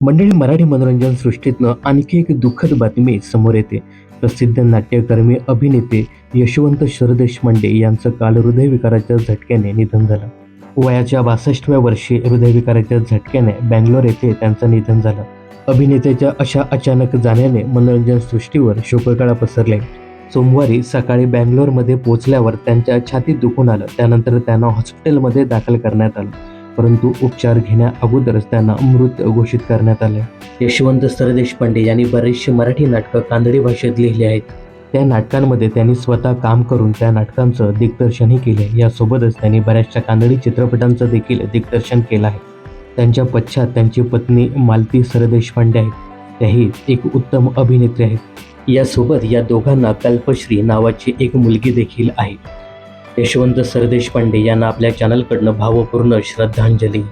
मंडळी मराठी मनोरंजन सृष्टीतनं आणखी एक दुःखद बातमी समोर येते. प्रसिद्ध नाट्यकर्मी अभिनेते यशवंत शरदेशपांडे यांचं काल हृदयविकाराच्या झटक्याने निधन झालं. वयाच्या बासष्टव्या वर्षी हृदयविकाराच्या झटक्याने बँगलोर येथे त्यांचं निधन झालं. अभिनेत्याच्या अशा अचानक जाण्याने मनोरंजन सृष्टीवर शोककळा पसरले सोमवारी सकाळी बँगलोरमध्ये पोहोचल्यावर त्यांच्या छातीत दुखून आलं. त्यानंतर त्यांना हॉस्पिटलमध्ये दाखल करण्यात आलं. परंतु उपचार घेण्या अगोदरच त्यांना मृत घोषित करण्यात आले. यशवंत सरदेशपांडे यांनी बरेचसे मराठी नाटकं कानडी भाषेत लिहिली आहेत. त्या नाटकांमध्ये त्यांनी स्वतः काम करून त्या नाटकांचं दिग्दर्शनही केले. यासोबतच त्यांनी बऱ्याचशा कानडी चित्रपटांचं देखील दिग्दर्शन केलं आहे. त्यांच्या पश्चात त्यांची पत्नी मालती सरदेशपांडे आहेत. त्याही एक उत्तम अभिनेत्री आहेत. यासोबत या दोघांना कल्पश्री नावाची एक मुलगी देखील आहे. यशवंत सरदेशपांडे यांना आपल्या चॅनलकडनं भावपूर्ण श्रद्धांजली.